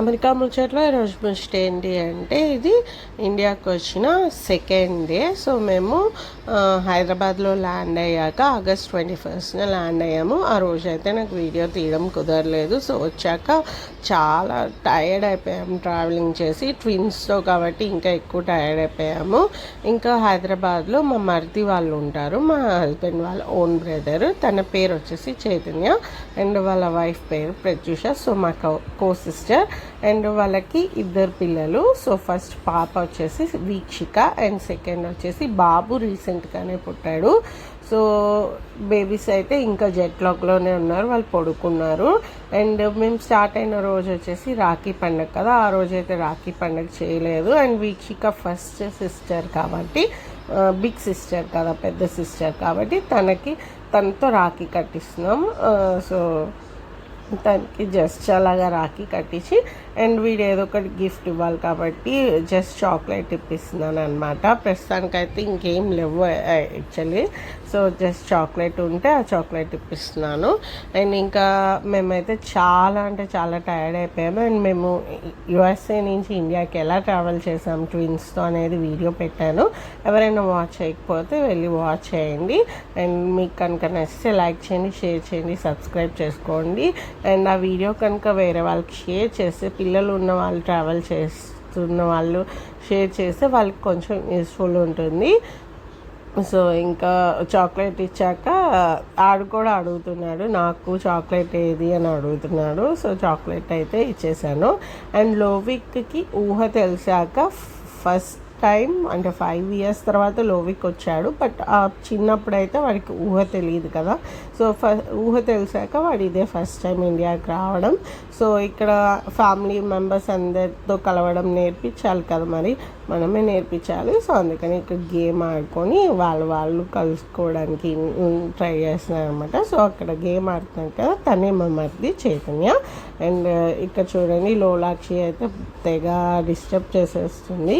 America ముచ్చట్లో ఈరోజు ముచ్చట ఏంటి అంటే ఇది ఇండియాకి వచ్చిన సెకండ్ డే సో మేము హైదరాబాద్లో ల్యాండ్ అయ్యాక ఆగస్ట్ ట్వంటీ ఫస్ట్న ల్యాండ్ అయ్యాము. ఆ రోజు అయితే నాకు వీడియో తీయడం కుదరలేదు. సో వచ్చాక చాలా టైర్డ్ అయిపోయాము ట్రావెలింగ్ చేసి. ట్విన్స్తో కాబట్టి ఇంకా ఎక్కువ టైర్డ్ అయిపోయాము. ఇంకా హైదరాబాద్లో మా మరిది వాళ్ళు ఉంటారు. మా హస్బెండ్ వాళ్ళ ఓన్ బ్రదర్ తన పేరు వచ్చేసి చైతన్య. అండ్ వాళ్ళ వైఫ్ పేరు ప్రత్యూష. సో మా కో సిస్టర్ అండ్ వాళ్ళకి ఇద్దరు పిల్లలు. సో ఫస్ట్ పాప వచ్చేసి వీక్షిక అండ్ సెకండ్ వచ్చేసి బాబు రీసెంట్గానే పుట్టాడు. సో బేబీస్ అయితే ఇంకా జెట్ లాక్లోనే ఉన్నారు వాళ్ళు పడుకున్నారు. అండ్ మేము స్టార్ట్ అయిన రోజు వచ్చేసి రాఖీ పండగ కదా ఆ రోజు అయితే రాఖీ పండగ చేయలేదు. అండ్ వీక్షిక ఫస్ట్ సిస్టర్ కాబట్టి బిగ్ సిస్టర్ కదా పెద్ద సిస్టర్ కాబట్టి తనకి తనతో రాఖీ కట్టిస్తున్నాం. సో తనకి జస్ట్ అలాగా రాఖీ కట్టించి అండ్ వీడు ఏదో ఒకటి గిఫ్ట్ ఇవ్వాలి కాబట్టి జస్ట్ చాక్లెట్ ఇప్పిస్తున్నాను అనమాట ప్రస్తుతానికైతే ఇంకేం లేవు యాక్చువల్లీ సో జస్ట్ చాక్లెట్ ఉంటే ఆ చాక్లెట్ ఇప్పిస్తున్నాను. అండ్ ఇంకా మేమైతే చాలా అంటే చాలా టైర్డ్ అయిపోయాము. అండ్ మేము యుఎస్ఏ నుంచి ఇండియాకి ఎలా ట్రావెల్ చేసాం ట్విన్స్తో అనేది వీడియో పెట్టాను. ఎవరైనా వాచ్ చేయకపోతే వెళ్ళి వాచ్ చేయండి. అండ్ మీకు కనుక నచ్చితే లైక్ చేయండి షేర్ చేయండి సబ్స్క్రైబ్ చేసుకోండి. అండ్ ఆ వీడియో కనుక వేరే వాళ్ళకి షేర్ చేస్తే పిల్లలు ఉన్న వాళ్ళు ట్రావెల్ చేస్తున్న వాళ్ళు షేర్ చేస్తే వాళ్ళకి కొంచెం యూస్ఫుల్ ఉంటుంది. సో ఇంకా చాక్లెట్ ఇచ్చాక ఆడు కూడా అడుగుతున్నాడు నాకు చాక్లెట్ ఏది? అని అడుగుతున్నాడు. సో చాక్లెట్ అయితే ఇచ్చేసాను. అండ్ లోవిక్కి ఊహ తెలిసాక ఫస్ట్ టైం అంటే ఫైవ్ ఇయర్స్ తర్వాత లోవిక్ వచ్చాడు బట్ ఆ చిన్నప్పుడు అయితే వాడికి ఊహ తెలియదు కదా. సో ఫ ఊహ తెలిసాక వాడు ఇదే ఫస్ట్ టైం ఇండియాకి రావడం. సో ఇక్కడ ఫ్యామిలీ మెంబర్స్ అందరితో కలవడం నేర్పించాలి కదా మరి. మనమే నేర్పించాలి. సో అందుకని ఇక్కడ గేమ్ ఆడుకొని వాళ్ళు వాళ్ళు కలుసుకోవడానికి ట్రై చేస్తున్నారు అనమాట సో అక్కడ గేమ్ ఆడుతున్నాం కదా తనే మమ్మర్ది చైతన్య. అండ్ ఇక్కడ చూడండి లోలాక్షి అయితే తెగ డిస్టర్బ్ చేసేస్తుంది.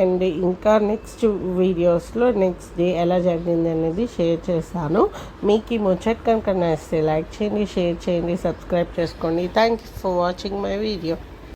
అండ్ అండ్ ఇంకా నెక్స్ట్ వీడియోస్లో నెక్స్ట్ డే ఎలా జరిగింది అనేది షేర్ చేస్తాను. మీకు ఈ ముచ్చట్ కనుక నచ్చితే లైక్ చేయండి షేర్ చేయండి సబ్స్క్రైబ్ చేసుకోండి. Thank you for watching my video